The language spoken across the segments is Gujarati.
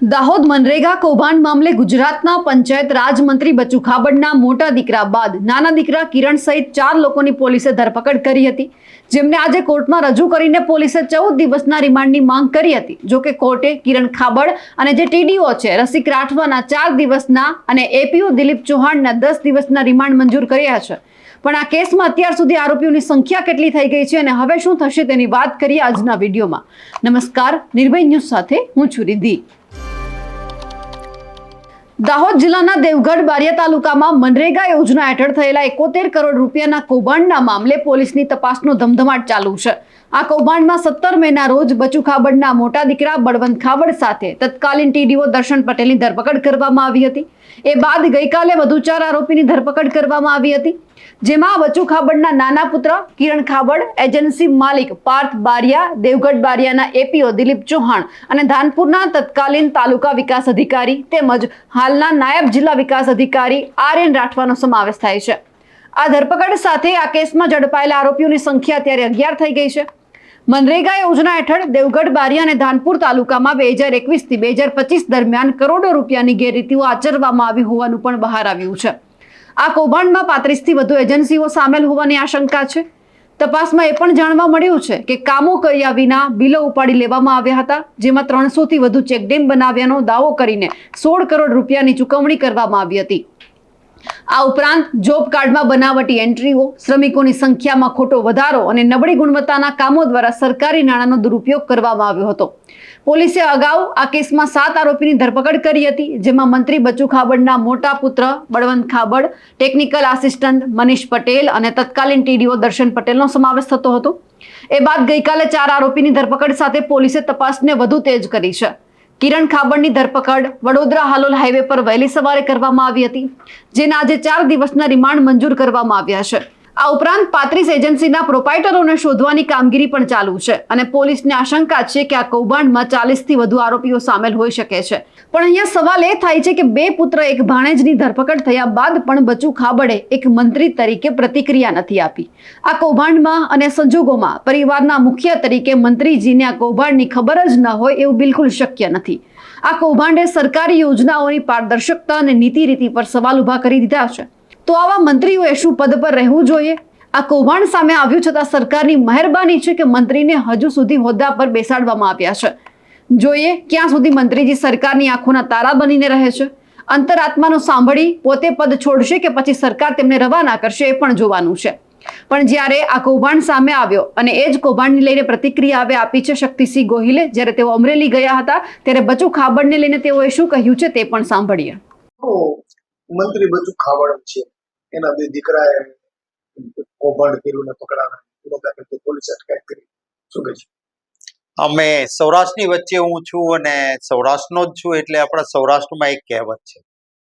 દાહોદ મનરેગા કૌભાંડ મામલે ગુજરાતના પંચાયત રાજ મંત્રી બચુ ખાબડના મોટા દીકરા બાદ નાના દીકરા કિરણ સહિત ચાર લોકોની પોલીસે ધરપકડ કરી હતી. જેમને આજે કોર્ટમાં રજૂ કરીને પોલીસે ચૌદ દિવસના રિમાન્ડની માંગ કરી હતી. જો કે કોર્ટે કિરણ ખાબડ અને જે ટીડીઓ છે, રસિક રાઠવાના ચાર દિવસના અને એપીઓ દિલીપ ચૌહાણના દસ દિવસના રિમાન્ડ મંજૂર કર્યા છે. પણ આ કેસમાં અત્યાર સુધી આરોપીઓની સંખ્યા કેટલી થઈ ગઈ છે અને હવે શું થશે તેની વાત કરીએ આજના વિડીયોમાં. નમસ્કાર, નિર્ભય ન્યૂઝ સાથે હું છું રિદ્ધિ. દાહોદ જિલ્લાના દેવગઢ બારિયા તાલુકામાં મનરેગા યોજના હેઠળ થયેલા એકોતેર કરોડ રૂપિયાના કૌભાંડના મામલે પોલીસની તપાસનો ધમધમાટ ચાલુ છે. આ કૌભાંડમાં સત્તર મેના રોજ બચુ ખાબડના મોટા દીકરા બળવંત ખાબડ સાથે તત્કાલીન ટીડીઓ દર્શન પટેલની ધરપકડ કરવામાં આવી હતી. એ બાદ ગઈકાલે વધુ ચાર આરોપીની ધરપકડ કરવામાં આવી હતી, જેમાં બચુ ખાબડના નાના પુત્ર કિરણ ખાબડ, એજન્સી માલિક પાર્થ બારિયા, દેવગઢ બારિયાના એપીઓ દિલીપ ચૌહાણ અને ધાનપુરના તત્કાલીન તાલુકા વિકાસ અધિકારી તેમજ હાલના નાયબ જિલ્લા વિકાસ અધિકારી આર એન રાઠવાનો સમાવેશ થાય છે. આ ધરપકડ સાથે આ કેસમાં ઝડપાયેલા આરોપીઓની સંખ્યા અત્યારે અગિયાર થઈ ગઈ છે. મનરેગા યોજના હેઠળ દેવગઢ, બારી અને ધાનપુર તાલુકામાં બે હજાર એકવીસથી બે હજાર પચીસ દરમિયાન કરોડો રૂપિયાની ગેરરીતિઓ આચરવામાં આવી હોવાનું પણ બહાર આવ્યું છે. આ કૌભાંડમાં પાંત્રીસથી વધુ એજન્સીઓ સામેલ હોવાની આશંકા છે. તપાસમાં એ પણ જાણવા મળ્યું છે કે કામો કર્યા વિના બિલો ઉપાડી લેવામાં આવ્યા હતા, જેમાં ત્રણસોથી વધુ ચેકડેમ બનાવ્યાનો દાવો કરીને સોળ કરોડ રૂપિયાની ચૂકવણી કરવામાં આવી હતી. આ ઉપરાંત જોબ કાર્ડમાં બનાવટી એન્ટ્રીઓ, શ્રમિકોની સંખ્યામાં ખોટો વધારો અને નબળી ગુણવત્તાના કામો દ્વારા સરકારી નાણાંનો દુરુપયોગ કરવામાં આવ્યો હતો. પોલીસે અગાઉ આ કેસમાં સાત આરોપીની ધરપકડ કરી હતી, જેમાં મંત્રી બચુ ખાબડના મોટા પુત્ર બળવંત ખાબડ ટેકનિકલ આસિસ્ટન્ટ મનીષ પટેલ અને તત્કાલીન ટીડીઓ દર્શન પટેલનો સમાવેશ થતો હતો. એ બાદ ગઈકાલે ચાર આરોપીની ધરપકડ સાથે પોલીસે તપાસને વધુ તેજ કરી છે. કિરણ ખાબડની ધરપકડ વડોદરા હાલોલ હાઈવે પર વહેલી સવારે કરવામાં આવી હતી, જેના આજે ચાર દિવસના રિમાન્ડ મંજૂર કરવામાં આવ્યા છે. આ ઉપરાંત પાંત્રીસ એજન્સીના પ્રોપાઇટરોને શોધવાની કામગીરી પણ ચાલુ છે અને પોલીસને આશંકા છે કે આ કૌભાંડમાં ચાલીસથી વધુ આરોપીઓ સામેલ હોઈ શકે છે. પણ અહીંયા સવાલ એ થાય છે કે બે પુત્ર એક ભાણેજની ધરપકડ થયા બાદ પણ બચુ ખાબડે એક મંત્રી તરીકે પ્રતિક્રિયા નથી આપી. આ કૌભાંડમાં અને સંજોગોમાં પરિવારના મુખ્ય તરીકે મંત્રીજીને આ કૌભાંડની ખબર જ ન હોય એવું બિલકુલ શક્ય નથી. આ કૌભાંડે સરકારી યોજનાઓની પારદર્શકતા અને નીતિ રીતિ પર સવાલ ઊભા કરી દીધા છે. તો આવા મંત્રીઓએ શું પદ પર રહેવું જોઈએ? આ કૌભાંડ સામે આવ્યું છતાં સરકારની મહેરબાની છે કે મંત્રીને હજુ સુધી હોદ્દા પર બેસાડવામાં આવ્યા છે. જોઈએ ક્યાં સુધી મંત્રીજી સરકારની આંખોના તારા બનીને રહે છે? અંતરાત્માનો સાંભળી પોતે પદ છોડશે કે પછી સરકાર તેમને રવાના કરશે એ પણ જોવાનું છે. પણ જ્યારે આ કૌભાંડ સામે આવ્યો અને એ જ કૌભાંડને લઈને પ્રતિક્રિયા હવે આપી છે શક્તિસિંહ ગોહિલે, જ્યારે તેઓ અમરેલી ગયા હતા, ત્યારે બચુ ખાબડને લઈને તેઓએ શું કહ્યું છે તે પણ સાંભળીએ. મંત્રી બચુ ખાબડ છે. એના બે દીકરાએ કૌભાંડ કર્યું ને પકડાના દાખલ અટકાયત કરી. શું કહે છે? અમે સૌરાષ્ટ્રની વચ્ચે હું છું અને સૌરાષ્ટ્રનો જ છું એટલે આપણા સૌરાષ્ટ્રમાં એક કહેવત છે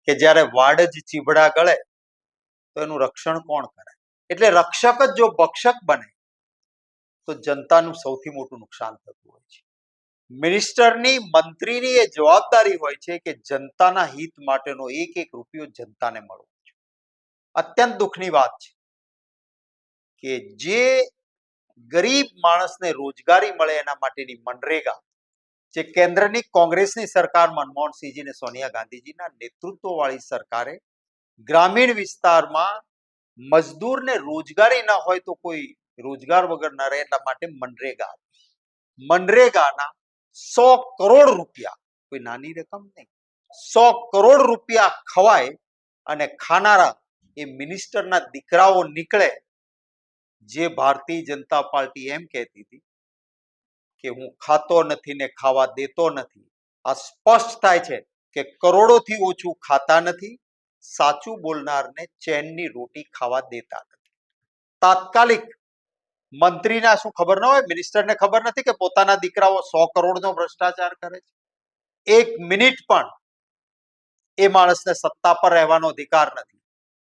કે જ્યારે વાડ જ ચીબડા ગળે, તો એનું રક્ષણ કોણ કરે? એટલે રક્ષક જ જો ભક્ષક બને, તો જનતાનું સૌથી મોટું નુકસાન થતું હોય છે. મિનિસ્ટરની, મંત્રીની એ જવાબદારી હોય છે કે જનતાના હિત માટેનો એક એક રૂપિયો જનતાને મળવો. અત્યંત દુઃખની વાત છે કે જે ગરીબ માણસને રોજગારી મળે એના માટેની મનરેગા જે કેન્દ્રની કોંગ્રેસની સરકાર મનમોહનસિંહજી અને સોનિયા ગાંધીજીના નેતૃત્વવાળી સરકારે ગ્રામીણ વિસ્તારમાં મજદૂરને રોજગારી ન હોય તો કોઈ રોજગાર વગર ન રહે એટલા માટે મનરેગા મનરેગાના સો કરોડ રૂપિયા, કોઈ નાની રકમ નહીં, સો કરોડ રૂપિયા ખવાય અને ખાનારા એ મિનિસ્ટરના દીકરાઓ નીકળે જે ભારતીય જનતા પાર્ટી એમ કહેતી હતી કે હું ખાતો નથી ને ખાવા દેતો નથી. આ સ્પષ્ટ થાય છે કે કરોડોથી ઓછું ખાતા નથી, સાચું બોલનારને ચેનની રોટી ખાવા દેતા નથી. તાત્કાલિક મંત્રીના શું ખબર ન હોય મિનિસ્ટરને ખબર નથી કે પોતાના દીકરાઓ સો કરોડનો ભ્રષ્ટાચાર કરે છે? એક મિનિટ પણ એ માણસને સત્તા પર રહેવાનો અધિકાર નથી.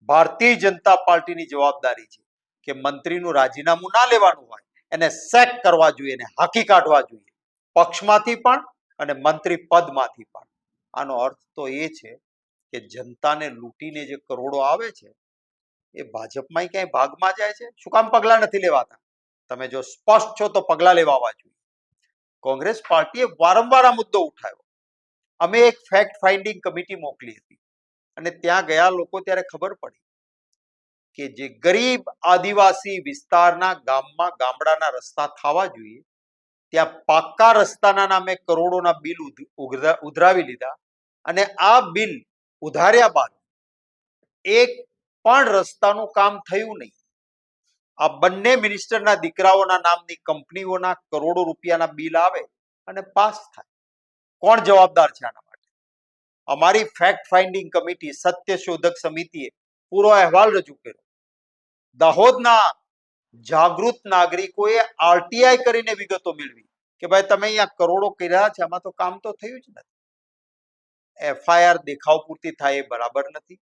ભારતીય જનતા પાર્ટીની જવાબદારી છે કે મંત્રીનું રાજીનામું ના લેવાનું હોય, એને સેક કરવા જોઈએ, એને હાકી કાઢવા જોઈએ, પક્ષમાંથી પણ અને મંત્રી પદમાંથી પણ. આનો અર્થ તો એ છે કે જનતાને લૂંટીને જે કરોડો આવે છે, એ ભાજપમાં ક્યાંય ભાગમાં જાય છે? શું કામ પગલાં નથી લેવાતા? તમે જો સ્પષ્ટ છો તો પગલાં લેવાવા જોઈએ. કોંગ્રેસ પાર્ટીએ વારંવાર આ મુદ્દો ઉઠાવ્યો. અમે એક ફેક્ટ ફાઇન્ડિંગ કમિટી મોકલી હતી. અને ત્યાં ગયા લોકો ત્યારે ખબર પડી કે જે ગરીબ આદિવાસી વિસ્તારના ગામમાં, ગામડાના રસ્તા થવા જોઈએ, ત્યાં પાક્કા રસ્તાના નામે કરોડોના બિલ ઉધરાવી લીધા અને આ બિલ ઉધાર્યા બાદ એક પણ રસ્તાનું કામ થયું નહીં. આ બંને મિનિસ્ટરના દીકરાઓના નામની કંપનીઓના કરોડો રૂપિયાના બિલ આવે અને પાસ થાય. કોણ જવાબદાર છે આના અમારી ફેક્ટ ફાઇન્ડિંગ કમિટી, સત્ય શોધક સમિતિએ પૂરો અહેવાલ રજૂ કર્યો. દાહોદના જાગૃત નાગરિકોએ આરટીઆઈ કરીને વિગતો મેળવી કે ભાઈ તમે અહીંયા કરોડો કર્યા છે, આમાં તો કામ તો થયું જ નથી. એફઆઈઆર દેખાવ પૂરતી થાય એ બરાબર નથી.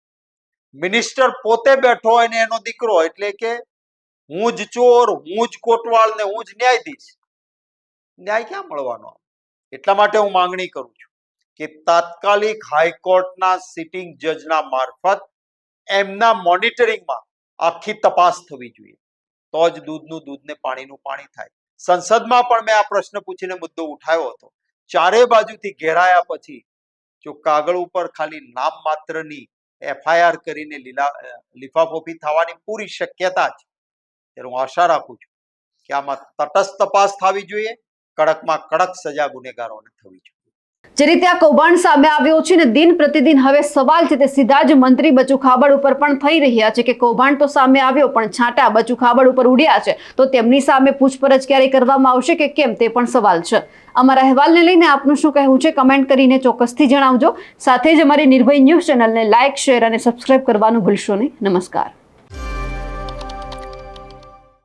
મિનિસ્ટર પોતે બેઠો હોય ને એનો દીકરો એટલે કે હું જ ચોર, હું જ કોટવાળ ને હું જ ન્યાયાધીશ. ન્યાય ક્યાં મળવાનો? એટલા માટે હું માંગણી કરું છું. કે તાત્કાલિક હાઈકોર્ટના સિટિંગ જજના મારફત એમના મોનિટરિંગમાં આખી તપાસ થવી જોઈએ. તો જ દૂધનું દૂધને પાણીનું પાણી થાય. સંસદમાં પણ મેં આ પ્રશ્ન પૂછીને મુદ્દો ઉઠાવ્યો હતો. ચારે બાજુથી ઘેરાયા પછી જો કાગળ ઉપર ખાલી નામ માત્રની એફઆઈઆર કરીને લીલા લિફાફોફી થવાની પૂરી શક્યતા છે ત્યારે હું આશા રાખું છું કે આમાં તટસ્થ તપાસ થવી જોઈએ, કડકમાં કડક સજા ગુનેગારોને થવી જોઈએ. જે રીતે આ કૌભાંડ સામે આવ્યો છે ને દિન પ્રતિદિન હવે સવાલ છે તે સીધા જ મંત્રી બચુ ખાબડ ઉપર પણ થઈ રહ્યા છે કે કૌભાંડ તો સામે આવ્યો પણ છાંટા બચુ ખાબડ ઉપર ઉડ્યા છે. તો તેમની સામે પૂછપરછ ક્યારે કરવામાં આવશે કે કેમ તે પણ સવાલ છે. અમારા અહેવાલને લઈને આપનું શું કહેવું છે કમેન્ટ કરીને ચોક્કસથી જણાવજો. સાથે જ અમારી નિર્ભય ન્યૂઝ ચેનલને લાઇક, શેર અને સબસ્ક્રાઇબ કરવાનું ભૂલશો નહીં. નમસ્કાર.